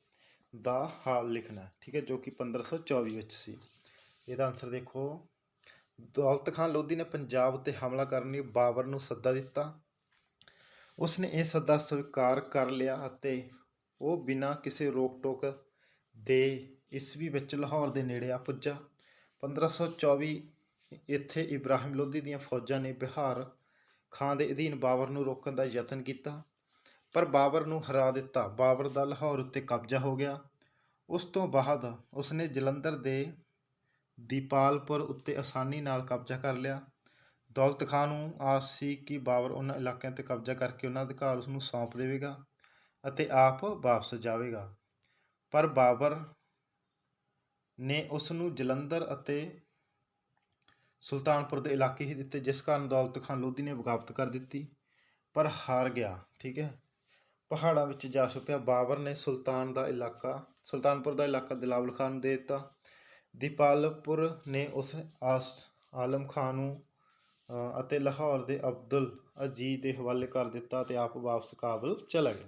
ਦਾ ਹਾਲ ਲਿਖਣਾ ਠੀਕ ਹੈ, ਜੋ ਕਿ 1524 ਵਿੱਚ ਸੀ। ਇਹਦਾ ਆਨਸਰ ਦੇਖੋ। ਦੌਲਤ ਖਾਨ ਲੋਧੀ ਨੇ ਪੰਜਾਬ ਉੱਤੇ ਹਮਲਾ ਕਰਨ ਲਈ ਬਾਬਰ ਨੂੰ ਸੱਦਾ ਦਿੱਤਾ। ਉਸ ਨੇ ਇਹ ਸੱਦਾ ਸਵੀਕਾਰ ਕਰ ਲਿਆ ਅਤੇ ਉਹ ਬਿਨਾਂ ਕਿਸੇ ਰੋਕ ਟੋਕ ਦੇ ਈਸਵੀ ਵਿੱਚ ਲਾਹੌਰ ਦੇ ਨੇੜੇ ਆ ਪੁੱਜਾ। 1524 ਇੱਥੇ ਇਬਰਾਹਿਮ ਲੋਧੀ ਦੀਆਂ ਫੌਜਾਂ ਨੇ ਬਿਹਾਰ ਖਾਂ ਦੇ ਅਧੀਨ ਬਾਬਰ ਨੂੰ ਰੋਕਣ ਦਾ ਯਤਨ ਕੀਤਾ, ਪਰ ਬਾਬਰ ਨੂੰ ਹਰਾ ਦਿੱਤਾ। ਬਾਬਰ ਦਾ ਲਾਹੌਰ ਉੱਤੇ ਕਬਜ਼ਾ ਹੋ ਗਿਆ। ਉਸ ਤੋਂ ਬਾਅਦ ਉਸਨੇ ਜਲੰਧਰ ਦੇ ਦੀਪਾਲਪੁਰ ਉੱਤੇ ਆਸਾਨੀ ਨਾਲ ਕਬਜ਼ਾ ਕਰ ਲਿਆ। ਦੌਲਤ ਖਾਨ ਨੂੰ ਆਸ ਸੀ ਕਿ ਬਾਬਰ ਉਹਨਾਂ ਇਲਾਕਿਆਂ 'ਤੇ ਕਬਜ਼ਾ ਕਰਕੇ ਉਹਨਾਂ ਅਧਿਕਾਰ ਉਸ ਨੂੰ ਸੌਂਪ ਦੇਵੇਗਾ। ਅਤੇ ਆਪ ਵਾਪਸ ਜਾਵੇਗਾ। ਪਰ ਬਾਬਰ ਨੇ ਉਸ ਨੂੰ ਜਲੰਧਰ ਅਤੇ ਸੁਲਤਾਨਪੁਰ ਦੇ ਇਲਾਕੇ ਹੀ ਦਿੱਤੇ, ਜਿਸ ਕਾਰਨ ਦੌਲਤ ਖਾਨ ਲੋਧੀ ਨੇ ਬਗਾਵਤ ਕਰ ਦਿੱਤੀ, ਪਰ ਹਾਰ ਗਿਆ, ਠੀਕ ਹੈ। ਪਹਾੜਾਂ ਵਿੱਚ ਜਾ ਛੁਪਿਆ ਬਾਬਰ ਨੇ ਸੁਲਤਾਨ ਦਾ ਇਲਾਕਾ, ਸੁਲਤਾਨਪੁਰ ਦਾ ਇਲਾਕਾ ਦਿਲਾਵਰ ਖਾਨ ਨੂੰ ਦੇ ਦਿੱਤਾ। ਦੀਪਾਲਪੁਰ ਨੇ ਉਸ ਆਸ, ਆਲਮ ਖਾਨ ਨੂੰ ਅਤੇ ਲਾਹੌਰ ਦੇ ਅਬਦੁਲ ਅਜ਼ੀ ਦੇ ਹਵਾਲੇ ਕਰ ਦਿੱਤਾ ਤੇ ਆਪ ਵਾਪਸ ਕਾਬਲ ਚਲਾ ਗਿਆ।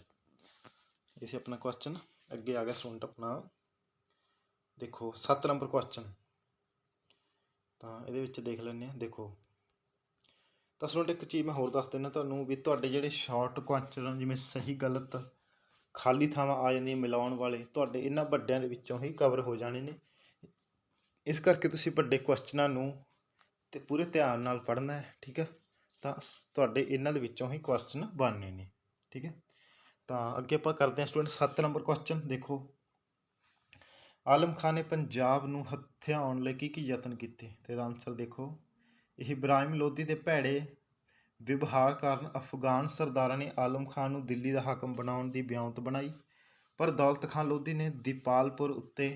ਇਹ ਸੀ ਆਪਣਾ ਕੁਐਸਚਨ ਅੱਗੇ ਆ ਗਿਆ ਸਟੂਡੈਂਟ ਆਪਣਾ ਦੇਖੋ 7 ਨੰਬਰ ਕੁਐਸਚਨ ਤਾਂ ਇਹਦੇ ਵਿੱਚ ਦੇਖ ਲੈਂਦੇ ਹਾਂ ਦੇਖੋ ਤਾਂ ਸਟੂਡੈਂਟ ਇੱਕ ਚੀਜ਼ ਮੈਂ ਹੋਰ ਦੱਸ ਦਿੰਦਾ ਤੁਹਾਨੂੰ ਵੀ ਤੁਹਾਡੇ ਜਿਹੜੇ ਸ਼ਾਰਟ ਕੁਐਸਚਨ ਜਿਵੇਂ ਸਹੀ ਗਲਤ ਖਾਲੀ ਥਾਵਾਂ ਆ ਜਾਂਦੀਆਂ ਮਿਲਾਉਣ ਵਾਲੇ ਤੁਹਾਡੇ ਇਹਨਾਂ ਵੱਡਿਆਂ ਦੇ ਵਿੱਚੋਂ ਹੀ ਕਵਰ ਹੋ ਜਾਣੇ ਨੇ ਇਸ ਕਰਕੇ ਤੁਸੀਂ ਵੱਡੇ ਕੁਐਸਚਨਾਂ ਨੂੰ ਤੇ ਪੂਰੇ ਧਿਆਨ ਨਾਲ ਪੜ੍ਹਨਾ ਹੈ ਠੀਕ ਹੈ ਤਾਂ ਤੁਹਾਡੇ ਇਹਨਾਂ ਦੇ ਵਿੱਚੋਂ ਹੀ ਕੁਐਸਚਨ ਬਣਨੇ ਨੇ ਠੀਕ ਹੈ ਤਾਂ ਅੱਗੇ ਆਪਾਂ ਕਰਦੇ ਹਾਂ ਸਟੂਡੈਂਟ 7 ਨੰਬਰ ਕੁਐਸਚਨ ਦੇਖੋ। ਆਲਮ ਖਾਨ ਨੇ ਪੰਜਾਬ ਨੂੰ ਹਥਿਆਉਣ ਲਈ ਕੀ ਕੀ ਯਤਨ ਕੀਤੇ? ਤੇ ਇਹਦਾ ਆਨਸਰ ਦੇਖੋ। ਇਹ ਇਬਰਾਹਿਮ ਲੋਧੀ ਦੇ ਭੈੜੇ ਵਿਵਹਾਰ ਕਾਰਨ ਅਫਗਾਨ ਸਰਦਾਰਾਂ ਨੇ ਆਲਮ ਖਾਨ ਨੂੰ ਦਿੱਲੀ ਦਾ ਹਾਕਮ ਬਣਾਉਣ ਦੀ ਬਿਉਂਤ ਬਣਾਈ। ਪਰ ਦੌਲਤ ਖਾਨ ਲੋਧੀ ਨੇ ਦੀਪਾਲਪੁਰ ਉੱਤੇ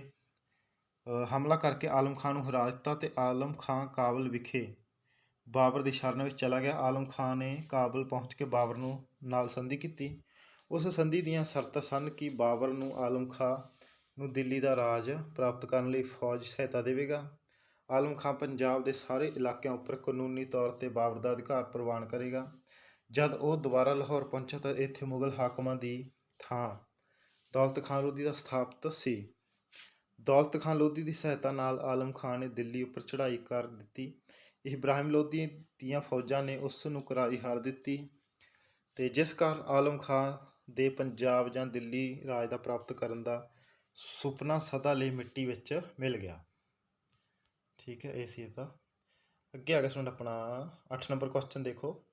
ਹਮਲਾ ਕਰਕੇ ਆਲਮ ਖਾਨ ਨੂੰ ਹਰਾ ਦਿੱਤਾ ਤੇ ਆਲਮ ਖਾਨ ਕਾਬਲ ਵਿਖੇ ਬਾਬਰ ਦੀ ਸ਼ਰਨ ਵਿੱਚ ਚਲਾ ਗਿਆ। ਆਲਮ ਖਾਨ ਨੇ ਕਾਬਲ ਪਹੁੰਚ ਕੇ ਬਾਬਰ ਨੂੰ ਨਾਲ ਸੰਧੀ ਕੀਤੀ। ਉਸ ਸੰਧੀ ਦੀਆਂ ਸ਼ਰਤਾਂ ਸਨ ਕਿ ਬਾਬਰ ਨੂੰ ਆਲਮ ਖਾਂ ਨੂੰ ਦਿੱਲੀ ਦਾ ਰਾਜ ਪ੍ਰਾਪਤ ਕਰਨ ਲਈ ਫੌਜ ਸਹਾਇਤਾ ਦੇਵੇਗਾ। ਆਲਮ ਖਾਂ ਪੰਜਾਬ ਦੇ ਸਾਰੇ ਇਲਾਕਿਆਂ ਉੱਪਰ ਕਾਨੂੰਨੀ ਤੌਰ ਤੇ ਬਾਬਰ ਦਾ ਅਧਿਕਾਰ ਪ੍ਰਵਾਨ ਕਰੇਗਾ। ਜਦ ਉਹ ਦੁਬਾਰਾ ਲਾਹੌਰ ਪਹੁੰਚਾ ਤਾਂ ਇੱਥੇ ਮੁਗਲ ਹਾਕਮਾਂ ਦੀ ਥਾਂ ਦੌਲਤ ਖਾਨ ਲੋਧੀ ਦਾ ਸਥਾਪਿਤ ਸੀ। ਦੌਲਤ ਖਾਨ ਲੋਧੀ ਦੀ ਸਹਾਇਤਾ ਨਾਲ ਆਲਮ ਖਾਨ ਨੇ ਦਿੱਲੀ ਉੱਪਰ ਚੜ੍ਹਾਈ ਕਰ ਦਿੱਤੀ। ਇਬਰਾਹਿਮ ਲੋਧੀ ਦੀਆਂ ਫੌਜਾਂ ਨੇ ਉਸ ਨੂੰ ਕਰਾਰੀ ਹਾਰ ਦਿੱਤੀ ਤੇ ਜਿਸ ਕਾਰਨ ਆਲਮ ਖਾਨ ਦੇ ਪੰਜਾਬ ਜਾਂ ਦਿੱਲੀ ਰਾਜ ਦਾ ਪ੍ਰਾਪਤ ਕਰਨ ਦਾ ਸੁਪਨਾ ਸਦਾ ਲਈ ਮਿੱਟੀ ਵਿੱਚ ਮਿਲ ਗਿਆ। ਠੀਕ ਹੈ, ਇਹ ਸੀ ਇਹਦਾ ਅੱਗੇ ਆ ਗਿਆ ਸਟੂਡੈਂਟ ਆਪਣਾ 8 ਨੰਬਰ ਕੁਐਸਚਨ ਦੇਖੋ।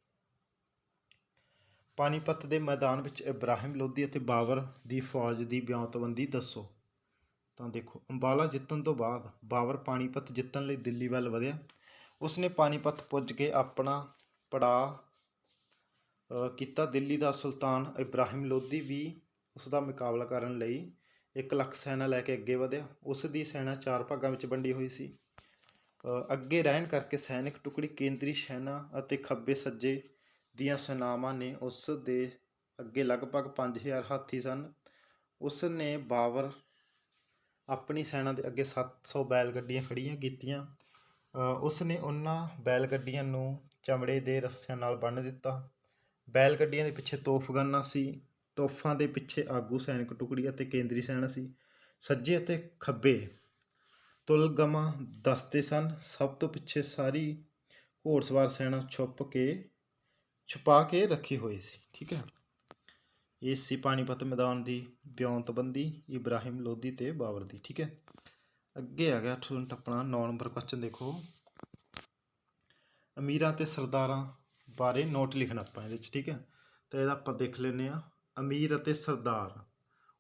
ਪਾਨੀਪਤ ਦੇ ਮੈਦਾਨ ਵਿੱਚ ਇਬਰਾਹਿਮ ਲੋਧੀ ਅਤੇ ਬਾਬਰ ਦੀ ਫੌਜ ਦੀ ਬਿਆਨਤਬੰਦੀ ਦੱਸੋ। ਤਾਂ ਦੇਖੋ, ਅੰਬਾਲਾ ਜਿੱਤਣ ਤੋਂ ਬਾਅਦ ਬਾਬਰ ਪਾਨੀਪਤ ਜਿੱਤਣ ਲਈ ਦਿੱਲੀ ਵੱਲ ਵਧਿਆ। ਉਸਨੇ ਪਾਨੀਪਤ ਪੁੱਜ ਕੇ ਆਪਣਾ ਪੜਾਅ ਕੀਤਾ ਦਿੱਲੀ ਦਾ ਸੁਲਤਾਨ ਇਬਰਾਹਿਮ ਲੋਧੀ ਵੀ ਉਸ ਦਾ ਮੁਕਾਬਲਾ ਕਰਨ ਲਈ 1 ਲੱਖ ਸੈਨਾ ਲੈ ਕੇ ਅੱਗੇ ਵਧਿਆ। ਉਸ ਦੀ ਸੈਨਾ ਚਾਰ ਭਾਗਾਂ ਵਿੱਚ ਵੰਡੀ ਹੋਈ ਸੀ। ਅੱਗੇ ਰਹਿਣ ਕਰਕੇ ਸੈਨਿਕ ਟੁਕੜੀ ਕੇਂਦਰੀ ਸੈਨਾ ਅਤੇ ਖੱਬੇ ਸੱਜੇ ਦੀਆਂ ਸੈਨਾਵਾਂ ਨੇ ਉਸ ਦੇ ਅੱਗੇ ਲਗਭਗ 5000 ਹਾਥੀ ਸਨ। ਉਸ ਨੇ ਬਾਬਰ ਆਪਣੀ ਸੈਨਾ ਦੇ ਅੱਗੇ 700 ਬੈਲ ਗੱਡੀਆਂ ਖੜੀਆਂ ਕੀਤੀਆਂ। ਅ, ਉਸ ਨੇ ਉਹਨਾਂ ਬੈਲ ਗੱਡੀਆਂ ਨੂੰ ਚਮੜੇ ਦੇ ਰੱਸਿਆਂ ਨਾਲ ਬੰਨ੍ਹ ਦਿੱਤਾ। ਬੈਲ ਗੱਡੀਆਂ ਦੇ ਪਿੱਛੇ ਤੋਪਗਾਨਾਂ ਸੀ ਤੋਪਾਂ ਦੇ ਪਿੱਛੇ ਆਗੂ ਸੈਨਿਕ ਟੁਕੜੀ ਅਤੇ ਕੇਂਦਰੀ ਸੈਨਾ ਸੀ, ਸੱਜੇ ਅਤੇ ਖੱਬੇ ਤੁਲਗਮਾ ਦਸਤੇ ਸਨ, ਸਭ ਤੋਂ ਪਿੱਛੇ ਸਾਰੀ ਘੋੜਸਵਾਰ ਸੈਨਾ ਛੁਪ ਕੇ, ਛੁਪਾ ਕੇ ਰੱਖੀ ਹੋਈ ਸੀ, ਠੀਕ ਹੈ। ਇਹ ਸੀ ਪਾਣੀਪਤ ਮੈਦਾਨ ਦੀ ਬਿਉਂਤਬੰਦੀ, ਇਬਰਾਹਿਮ ਲੋਧੀ ਤੇ ਬਾਬਰ ਦੀ, ਠੀਕ ਹੈ। ਅੱਗੇ ਆ ਗਿਆ ਸਟੂਡੈਂਟ ਆਪਣਾ 9 ਨੰਬਰ ਕੁਐਸਚਨ ਦੇਖੋ। ਅਮੀਰਾਂ ਤੇ ਸਰਦਾਰਾਂ ਬਾਰੇ ਨੋਟ ਲਿਖਣਾ ਆਪਾਂ ਇਹਦੇ ਵਿੱਚ ਠੀਕ ਹੈ? ਤਾਂ ਇਹਦਾ ਆਪਾਂ ਦੇਖ ਲੈਂਦੇ ਆ ਅਮੀਰ ਅਤੇ ਸਰਦਾਰ,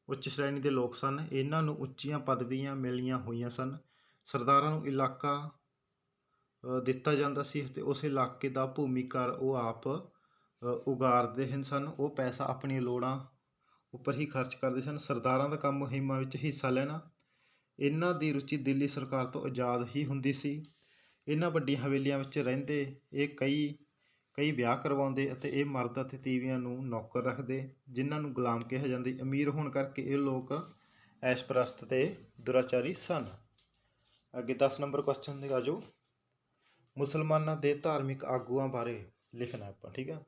ਉੱਚ ਸ਼੍ਰੇਣੀ ਦੇ ਲੋਕ ਸਨ। ਇਹਨਾਂ ਨੂੰ ਉੱਚੀਆਂ ਪਦਵੀਆਂ ਮਿਲੀਆਂ ਹੋਈਆਂ ਸਨ। ਸਰਦਾਰਾਂ ਨੂੰ ਇਲਾਕਾ ਦਿੱਤਾ ਜਾਂਦਾ ਸੀ ਤੇ ਉਸ ਇਲਾਕੇ ਦਾ ਭੂਮੀ ਉਹ ਆਪ ਉਗਾਰਦੇ ਹਨ ਸਨ। ਉਹ ਪੈਸਾ ਆਪਣੀਆਂ ਲੋੜਾਂ ਉੱਪਰ ਹੀ ਖਰਚ ਕਰਦੇ ਸਨ। ਸਰਦਾਰਾਂ ਦਾ ਕੰਮ ਮੁਹਿੰਮਾਂ ਵਿੱਚ ਹਿੱਸਾ ਲੈਣਾ। ਇਹਨਾਂ ਦੀ ਰੁਚੀ ਦਿੱਲੀ ਸਰਕਾਰ ਤੋਂ ਆਜ਼ਾਦ ਹੀ ਹੁੰਦੀ ਸੀ। ਇਹਨਾਂ ਵੱਡੀਆਂ ਹਵੇਲੀਆਂ ਵਿੱਚ ਰਹਿੰਦੇ ਇਹ ਕਈ ਕਈ ਵਿਆਹ ਕਰਵਾਉਂਦੇ ਅਤੇ ਇਹ ਮਰਦ ਅਤੇ ਤੀਵੀਆਂ ਨੂੰ ਨੌਕਰ ਰੱਖਦੇ, ਜਿਨ੍ਹਾਂ ਨੂੰ ਗੁਲਾਮ ਕਿਹਾ ਜਾਂਦਾ, ਅਮੀਰ ਹੋਣ ਕਰਕੇ ਇਹ ਲੋਕ ਐਸ਼ਪ੍ਰਸਤ ਤੇ ਦੁਰਾਚਾਰੀ ਸਨ। ਅੱਗੇ 10 ਨੰਬਰ ਕੁਐਸਚਨ ਦੇ ਆਜੋ ਮੁਸਲਮਾਨਾਂ ਦੇ ਧਾਰਮਿਕ ਆਗੂਆਂ ਬਾਰੇ ਲਿਖਣਾ ਆਪਾਂ, ਠੀਕ ਆ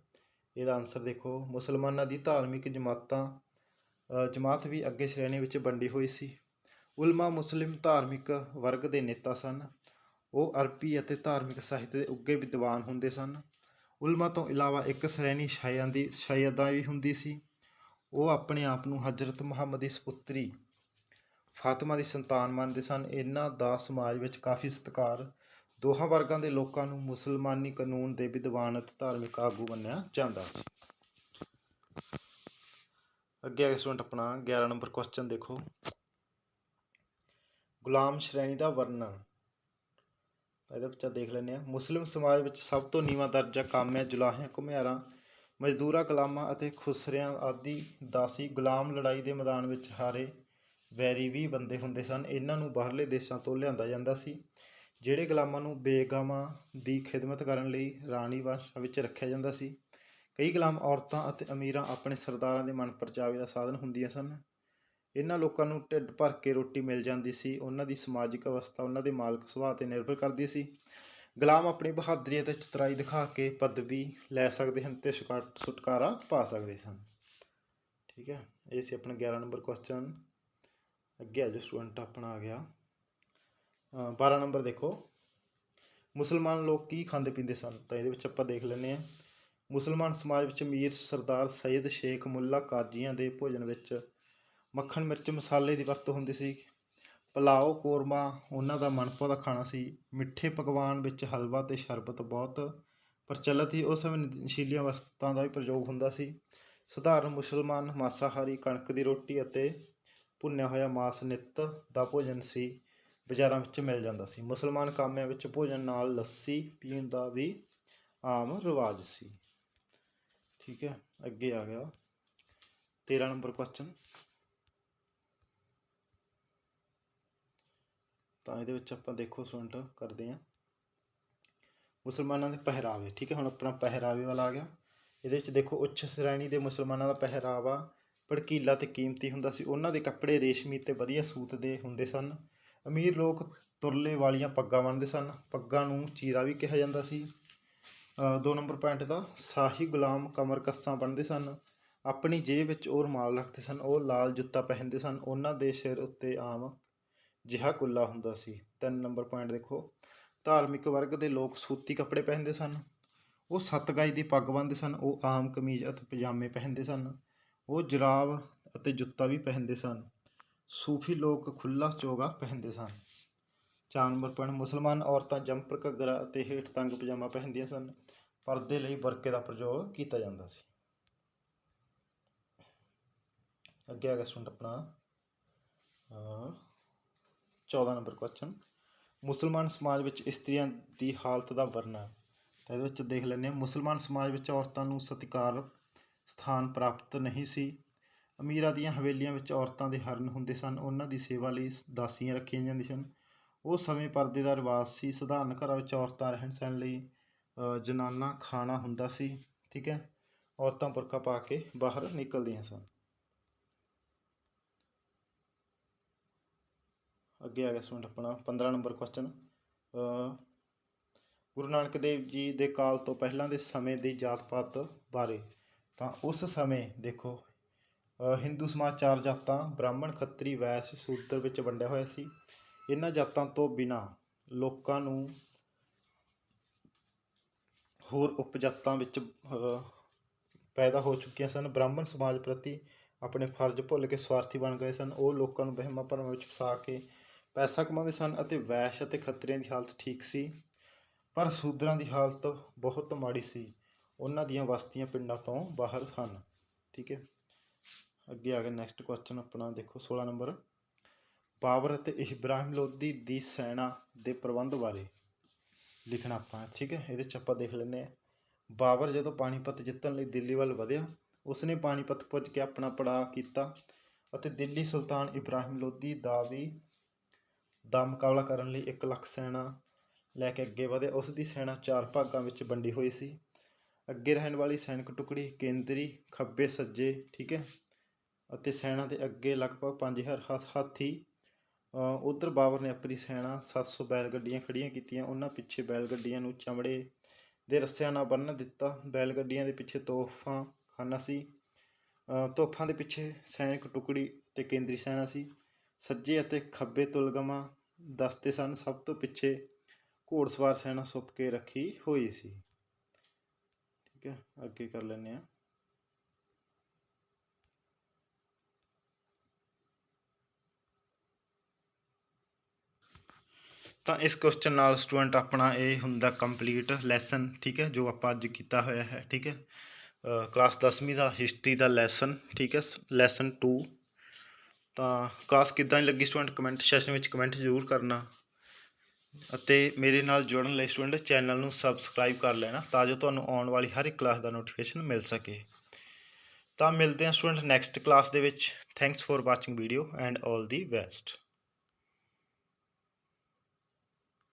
ਇਹਦਾ ਆਨਸਰ ਦੇਖੋ। ਮੁਸਲਮਾਨਾਂ ਦੀ ਧਾਰਮਿਕ ਜਮਾਤਾਂ ਜਮਾਤ ਵੀ ਅੱਗੇ ਸ਼੍ਰੇਣੀ ਵਿੱਚ ਵੰਡੀ ਹੋਈ ਸੀ। ਉਲਮਾ ਮੁਸਲਿਮ ਧਾਰਮਿਕ ਵਰਗ ਦੇ ਨੇਤਾ ਸਨ। ਉਹ ਅਰਬੀ ਅਤੇ ਧਾਰਮਿਕ ਸਾਹਿਤ ਦੇ ਉੱਘੇ ਵਿਦਵਾਨ ਹੁੰਦੇ ਸਨ। ਉਲਮਾ ਤੋਂ ਇਲਾਵਾ ਇੱਕ ਸ਼੍ਰੇਣੀ ਸ਼ਾਇਆਂ ਦੀ, ਸ਼ਾਇਦਾ ਵੀ ਹੁੰਦੀ ਸੀ। ਉਹ ਆਪਣੇ ਆਪ ਨੂੰ ਹਜ਼ਰਤ ਮੁਹੰਮਦ ਦੀ ਸਪੁੱਤਰੀ ਫਾਤਿਮਾ ਦੀ ਸੰਤਾਨ ਮੰਨਦੇ ਸਨ। ਇਹਨਾਂ ਦਾ ਸਮਾਜ ਵਿੱਚ ਕਾਫੀ ਸਤਿਕਾਰ ਦੋਹਾਂ ਵਰਗਾਂ ਦੇ ਲੋਕਾਂ ਨੂੰ ਮੁਸਲਮਾਨੀ ਕਾਨੂੰਨ ਦੇ ਵਿਦਵਾਨ ਅਤੇ ਧਾਰਮਿਕ ਆਗੂ ਮੰਨਿਆ ਜਾਂਦਾ ਸੀ। ਅੱਗੇ ਆ ਸਟੂਡੈਂਟ ਆਪਣਾ 11 ਨੰਬਰ ਕੁਐਸਚਨ ਦੇਖੋ। ਗੁਲਾਮ ਸ਼੍ਰੇਣੀ ਦਾ ਵਰਣਨ। ਇਹਦੇ ਵਿੱਚ ਦੇਖ ਲੈਂਦੇ ਆ ਮੁਸਲਿਮ ਸਮਾਜ ਵਿੱਚ ਸਭ ਤੋਂ ਨੀਵਾਂ ਦਰਜਾ ਕਾਮਿਆਂ, ਜੁਲਾਹਿਆਂ, ਘੁਮਿਆਰਾਂ, ਮਜ਼ਦੂਰਾਂ ਗੁਲਾਮਾਂ ਅਤੇ ਖੁਸਰਿਆਂ ਆਦਿ ਦਾਸੀ ਗੁਲਾਮ ਲੜਾਈ ਦੇ ਮੈਦਾਨ ਵਿੱਚ ਹਾਰੇ ਵੈਰੀ ਵੀ ਬੰਦੇ ਹੁੰਦੇ ਸਨ। ਇਹਨਾਂ ਨੂੰ ਬਾਹਰਲੇ ਦੇਸ਼ਾਂ ਤੋਂ ਲਿਆਂਦਾ ਜਾਂਦਾ ਸੀ, ਜਿਹੜੇ ਗੁਲਾਮਾਂ ਨੂੰ ਬੇਗਮਾਂ ਦੀ ਖਿਦਮਤ ਕਰਨ ਲਈ ਰਾਣੀ ਵੰਸ਼ ਵਿੱਚ ਰੱਖਿਆ ਜਾਂਦਾ ਸੀ। ਕਈ ਗੁਲਾਮ ਔਰਤਾਂ ਅਤੇ ਅਮੀਰਾਂ ਆਪਣੇ ਸਰਦਾਰਾਂ ਦੇ ਮਨਪਰਚਾਵੇ ਦਾ ਸਾਧਨ ਹੁੰਦੀਆਂ ਸਨ। ਇਹਨਾਂ ਲੋਕਾਂ ਨੂੰ ਢਿੱਡ ਭਰ ਕੇ ਰੋਟੀ ਮਿਲ ਜਾਂਦੀ ਸੀ ਉਹਨਾਂ ਦੀ ਸਮਾਜਿਕ ਅਵਸਥਾ ਉਹਨਾਂ ਦੇ ਮਾਲਕ ਸੁਭਾਅ 'ਤੇ ਨਿਰਭਰ ਕਰਦੀ ਸੀ। ਗੁਲਾਮ ਆਪਣੀ ਬਹਾਦਰੀ ਅਤੇ ਚਤੁਰਾਈ ਦਿਖਾ ਕੇ ਪਦਵੀ ਲੈ ਸਕਦੇ ਹਨ ਤੇ ਛੁਕਾ- ਛੁਟਕਾਰਾ ਪਾ ਸਕਦੇ ਸਨ। ਠੀਕ ਹੈ ਇਹ ਸੀ ਆਪਣਾ 11 ਨੰਬਰ ਕੁਐਸਚਨ ਅੱਗੇ ਆ ਜੋ ਸਟੂਡੈਂਟ ਆਪਣਾ ਆ ਗਿਆ। ਅ, 12 ਨੰਬਰ ਦੇਖੋ। ਮੁਸਲਮਾਨ ਲੋਕ ਕੀ ਖਾਂਦੇ ਪੀਂਦੇ ਸਨ? ਤਾਂ ਇਹਦੇ ਵਿੱਚ ਆਪਾਂ ਦੇਖ ਲੈਂਦੇ ਹਾਂ। ਮੁਸਲਮਾਨ ਸਮਾਜ ਵਿੱਚ ਅਮੀਰ ਸਰਦਾਰ ਸੈਦ ਸ਼ੇਖ ਮੁੱਲਾ ਕਾਜ਼ੀਆਂ ਦੇ ਭੋਜਨ ਵਿੱਚ ਮੱਖਣ ਮਿਰਚ ਮਸਾਲੇ ਦੀ ਵਰਤੋਂ ਹੁੰਦੀ ਸੀ। ਪਲਾਓ, ਕੋਰਮਾ, ਉਹਨਾਂ ਦਾ ਮਨਪਸੰਦ ਖਾਣਾ ਸੀ। ਮਿੱਠੇ ਪਕਵਾਨ ਵਿੱਚ ਹਲਵਾ ਤੇ ਸ਼ਰਬਤ ਬਹੁਤ ਪ੍ਰਚਲਿਤ ਸੀ। ਉਸ ਸਮੇਂ ਨਸ਼ੀਲੀਆਂ ਵਸਤਾਂ ਦਾ ਵੀ ਪ੍ਰਯੋਗ ਹੁੰਦਾ ਸੀ। ਸਧਾਰਨ ਮੁਸਲਮਾਨ ਮਾਸਾਹਾਰੀ ਕਣਕ ਦੀ ਰੋਟੀ ਅਤੇ ਭੁੰਨਿਆ ਹੋਇਆ ਮਾਸ ਨਿੱਤ ਦਾ ਭੋਜਨ ਸੀ, ਬਾਜ਼ਾਰਾਂ ਵਿੱਚ ਮਿਲ ਜਾਂਦਾ ਸੀ। ਮੁਸਲਮਾਨ ਕਾਮਿਆਂ ਵਿੱਚ ਭੋਜਨ ਨਾਲ ਲੱਸੀ ਪੀਣ ਦਾ ਵੀ ਆਮ ਰਿਵਾਜ ਸੀ। ਠੀਕ ਹੈ, ਅੱਗੇ ਆ ਗਿਆ 13 ਨੰਬਰ ਕੁਐਸਚਨ ਤਾਂ ਇਹਦੇ ਵਿੱਚ ਆਪਾਂ ਦੇਖੋ ਸਟੂਡੈਂਟ ਕਰਦੇ ਹਾਂ। ਮੁਸਲਮਾਨਾਂ ਦੇ ਪਹਿਰਾਵੇ, ਠੀਕ ਹੈ, ਹੁਣ ਆਪਣਾ ਪਹਿਰਾਵੇ ਵਾਲਾ ਆ ਗਿਆ। ਇਹਦੇ ਵਿੱਚ ਦੇਖੋ ਉੱਚ ਸ਼੍ਰੇਣੀ ਦੇ ਮੁਸਲਮਾਨਾਂ ਦਾ ਪਹਿਰਾਵਾ ਭੜਕੀਲਾ ਤੇ ਕੀਮਤੀ ਹੁੰਦਾ ਸੀ। ਉਹਨਾਂ ਦੇ ਕੱਪੜੇ ਰੇਸ਼ਮੀ ਤੇ ਵਧੀਆ ਸੂਤ ਦੇ ਹੁੰਦੇ ਸਨ। ਅਮੀਰ ਲੋਕ ਤੁਰਲੇ ਵਾਲੀਆਂ ਪੱਗਾਂ ਬੰਨ੍ਹਦੇ ਸਨ। ਪੱਗਾਂ ਨੂੰ ਚੀਰਾ ਵੀ ਕਿਹਾ ਜਾਂਦਾ ਸੀ। ਦੋ ਨੰਬਰ ਪੁਆਇੰਟ ਦਾ, ਸ਼ਾਹੀ ਗੁਲਾਮ ਕਮਰ ਕੱਸਾਂ ਬੰਨ੍ਹਦੇ ਸਨ। ਆਪਣੀ ਜੇਬ ਵਿੱਚ ਉਹ ਰੁਮਾਲ ਰੱਖਦੇ ਸਨ। ਉਹ ਲਾਲ ਜੁੱਤਾ ਪਹਿਨਦੇ ਸਨ। ਉਹਨਾਂ ਦੇ ਸਿਰ ਉੱਤੇ ਆਮ ਜਿਹਾ ਕੁੱਲਾ ਹੁੰਦਾ ਸੀ। ਤਿੰਨ ਨੰਬਰ ਪੁਆਇੰਟ ਦੇਖੋ। ਧਾਰਮਿਕ ਵਰਗ ਦੇ ਲੋਕ ਸੂਤੀ ਕੱਪੜੇ ਪਹਿਨਦੇ ਸਨ। ਉਹ ਸੱਤ ਗਜ ਦੀ ਪੱਗ ਬੰਨ੍ਹਦੇ ਸਨ। ਉਹ ਆਮ ਕਮੀਜ਼ ਅਤੇ ਪਜਾਮੇ ਪਹਿਨਦੇ ਸਨ। ਉਹ ਜੁਰਾਬ ਅਤੇ ਜੁੱਤਾ ਵੀ ਪਹਿਨਦੇ ਸਨ। ਸੂਫੀ ਲੋਕ ਖੁੱਲਾ ਚੋਗਾ ਪਹਿਨਦੇ ਸਨ। ਚਾਰ ਨੰਬਰ ਪੁਆਇੰਟ ਮੁਸਲਮਾਨ ਔਰਤਾਂ ਜੰਪਰ, ਘੱਗਰਾ ਅਤੇ ਹੇਠ ਤੰਗ ਪਜਾਮਾ ਪਹਿਨਦੀਆਂ ਸਨ। ਪਰਦੇ ਲਈ ਵਰਕੇ ਦਾ ਪ੍ਰਯੋਗ ਕੀਤਾ ਜਾਂਦਾ ਸੀ। ਅੱਗੇ ਆ ਗਿਆ ਸਟੂਡੈਂਟ ਆਪਣਾ। 14 ਨੰਬਰ ਕੁਐਸਚਨ ਮੁਸਲਮਾਨ ਸਮਾਜ ਵਿੱਚ ਇਸਤਰੀਆਂ ਦੀ ਹਾਲਤ ਦਾ ਵਰਣਨ ਤਾਂ ਇਹਦੇ ਵਿੱਚ ਦੇਖ ਲੈਂਦੇ ਹਾਂ। ਮੁਸਲਮਾਨ ਸਮਾਜ ਵਿੱਚ ਔਰਤਾਂ ਨੂੰ ਸਤਿਕਾਰ ਸਥਾਨ ਪ੍ਰਾਪਤ ਨਹੀਂ ਸੀ। ਅਮੀਰਾਂ ਦੀਆਂ ਹਵੇਲੀਆਂ ਵਿੱਚ ਔਰਤਾਂ ਦੇ ਹਰਨ ਹੁੰਦੇ ਸਨ। ਉਹਨਾਂ ਦੀ ਸੇਵਾ ਲਈ ਦਾਸੀਆਂ ਰੱਖੀਆਂ ਜਾਂਦੀਆਂ ਸਨ। ਉਹ ਸਮੇਂ ਪਰਦੇ ਦਾ ਰਿਵਾਜ ਸੀ। ਸਧਾਰਨ ਘਰਾਂ ਵਿੱਚ ਔਰਤਾਂ ਰਹਿਣ ਸਹਿਣ ਲਈ ਜਨਾਨਾ ਖਾਣਾ ਹੁੰਦਾ ਸੀ। ਠੀਕ ਹੈ? ਔਰਤਾਂ ਬੁਰਕਾ ਪਾ ਕੇ ਬਾਹਰ ਨਿਕਲਦੀਆਂ ਸਨ। ਅੱਗੇ ਆ ਗਿਆ ਸਟੂਡੈਂਟ ਆਪਣਾ 15 ਨੰਬਰ ਕੁਐਸਚਨ ਗੁਰੂ ਨਾਨਕ ਦੇਵ ਜੀ ਦੇ ਕਾਲ ਤੋਂ ਪਹਿਲਾਂ ਦੇ ਸਮੇਂ ਦੀ ਜਾਤ ਪਾਤ ਬਾਰੇ। ਤਾਂ ਉਸ ਸਮੇਂ ਦੇਖੋ ਹਿੰਦੂ ਸਮਾਜ ਚਾਰ ਜਾਤਾਂ, ਬ੍ਰਾਹਮਣ, ਖੱਤਰੀ, ਵੈਸ਼ ਸ਼ੂਦਰ ਵਿੱਚ ਵੰਡਿਆ ਹੋਇਆ ਸੀ। ਇਹਨਾਂ ਜਾਤਾਂ ਤੋਂ ਬਿਨਾਂ ਲੋਕਾਂ ਨੂੰ ਹੋਰ ਉਪਜਾਤਾਂ ਵਿੱਚ ਪੈਦਾ ਹੋ ਚੁੱਕੀਆਂ ਸਨ। ਬ੍ਰਾਹਮਣ ਸਮਾਜ ਪ੍ਰਤੀ ਆਪਣੇ ਫਰਜ਼ ਭੁੱਲ ਕੇ ਸਵਾਰਥੀ ਬਣ ਗਏ ਸਨ। ਉਹ ਲੋਕਾਂ ਨੂੰ ਵਹਿਮਾਂ ਭਰਮਾਂ ਵਿੱਚ ਫਸਾ ਕੇ ਪੈਸਾ ਕਮਾਉਂਦੇ ਸਨ ਅਤੇ ਵੈਸ਼ ਅਤੇ ਖੱਤਰੀਆਂ ਦੀ ਹਾਲਤ ਠੀਕ ਸੀ, ਪਰ ਸ਼ੂਦਰਾਂ ਦੀ ਹਾਲਤ ਬਹੁਤ ਮਾੜੀ ਸੀ। ਉਹਨਾਂ ਦੀਆਂ ਬਸਤੀਆਂ ਪਿੰਡਾਂ ਤੋਂ ਬਾਹਰ ਹਨ। ਠੀਕ ਹੈ। ਅੱਗੇ ਆ ਗਿਆ ਨੈਕਸਟ ਕੁਐਸਚਨ ਆਪਣਾ, ਦੇਖੋ 16 ਨੰਬਰ। ਬਾਬਰ ਅਤੇ ਇਬਰਾਹਿਮ ਲੋਧੀ ਦੀ ਸੈਨਾ ਦੇ ਪ੍ਰਬੰਧ ਬਾਰੇ ਲਿਖਣਾ ਆਪਾਂ, ਠੀਕ ਹੈ, ਇਹਦੇ ਚ ਆਪਾਂ ਦੇਖ ਲੈਂਦੇ ਹਾਂ। ਬਾਬਰ ਜਦੋਂ ਪਾਣੀਪਤ ਜਿੱਤਣ ਲਈ ਦਿੱਲੀ ਵੱਲ ਵਧਿਆ, ਉਸਨੇ ਪਾਣੀਪਤ ਪੁੱਜ ਕੇ ਆਪਣਾ ਪੜਾਅ ਕੀਤਾ ਅਤੇ ਦਿੱਲੀ ਸੁਲਤਾਨ ਇਬਰਾਹਿਮ ਲੋਧੀ ਦਾ ਵੀ ਦਾ ਮੁਕਾਬਲਾ ਕਰਨ ਲਈ ਇੱਕ ਲੱਖ ਸੈਨਾ ਲੈ ਕੇ ਅੱਗੇ ਵਧਿਆ ਉਸ ਦੀ ਸੈਨਾ ਚਾਰ ਭਾਗਾਂ ਵਿੱਚ ਵੰਡੀ ਹੋਈ ਸੀ। ਅੱਗੇ ਰਹਿਣ ਵਾਲੀ ਸੈਨਿਕ ਟੁਕੜੀ ਕੇਂਦਰੀ ਖੱਬੇ ਸੱਜੇ ਠੀਕ ਹੈ ਅਤੇ ਸੈਨਾ ਦੇ ਅੱਗੇ ਲਗਭਗ 5000 ਹਾ- ਹਾਥੀ ਉਧਰ ਬਾਬਰ ਨੇ ਆਪਣੀ ਸੈਨਾ 700 ਬੈਲ ਗੱਡੀਆਂ ਖੜੀਆਂ ਕੀਤੀਆਂ। ਉਹਨਾਂ ਪਿੱਛੇ ਬੈਲ ਗੱਡੀਆਂ ਨੂੰ ਚਮੜੇ ਦੇ ਰੱਸਿਆਂ ਨਾਲ ਬੰਨ੍ਹ ਦਿੱਤਾ। ਬੈਲ ਗੱਡੀਆਂ ਦੇ ਪਿੱਛੇ ਤੋਪਾਂ ਖਾਨਾ ਸੀ। ਅ, ਦੇ ਪਿੱਛੇ ਸੈਨਿਕ ਟੁਕੜੀ ਤੇ ਕੇਂਦਰੀ ਸੈਨਾ ਸੀ। ਸੱਜੇ ਅਤੇ ਖੱਬੇ ਤੁਲਗਮਾ ਦਸਤੇ ਸਨ, ਸਭ ਤੋਂ ਪਿੱਛੇ ਘੋੜਸਵਾਰ ਸੈਨਾ ਸੁੱਪ ਕੇ ਰੱਖੀ ਹੋਈ ਸੀ। ਠੀਕ ਹੈ, ਅੱਗੇ ਕਰ ਲੈਂਦੇ ਹਾਂ। ਤਾਂ ਇਸ ਕੁਐਸਚਨ ਨਾਲ ਸਟੂਡੈਂਟ ਆਪਣਾ ਇਹ ਹੁੰਦਾ ਕੰਪਲੀਟ ਲੈਸਨ ਠੀਕ ਹੈ, ਜੋ ਆਪਾਂ ਅੱਜ ਕੀਤਾ ਹੋਇਆ ਹੈ, ਠੀਕ ਹੈ। ਕਲਾਸ 10ਵੀਂ ਦਾ ਹਿਸਟਰੀ ਦਾ ਲੈਸਨ ਠੀਕ ਹੈ ਲੈਸਨ 2 ਤਾਂ ਕਲਾਸ ਕਿੱਦਾਂ ਦੀ ਲੱਗੀ ਸਟੂਡੈਂਟ ਕਮੈਂਟ ਸੈਸ਼ਨ ਵਿੱਚ ਕਮੈਂਟ ਜ਼ਰੂਰ ਕਰਨਾ ਅਤੇ ਮੇਰੇ ਨਾਲ ਜੁੜਨ ਲਈ ਸਟੂਡੈਂਟ ਚੈਨਲ ਨੂੰ ਸਬਸਕ੍ਰਾਈਬ ਕਰ ਲੈਣਾ ਤਾਂ ਜੋ ਤੁਹਾਨੂੰ ਆਉਣ ਵਾਲੀ ਹਰ ਇੱਕ ਕਲਾਸ ਦਾ ਨੋਟੀਫਿਕੇਸ਼ਨ ਮਿਲ ਸਕੇ। ਤਾਂ ਮਿਲਦੇ ਹਾਂ ਸਟੂਡੈਂਟ ਨੈਕਸਟ ਕਲਾਸ ਦੇ ਵਿੱਚ। Thanks for watching video and all the best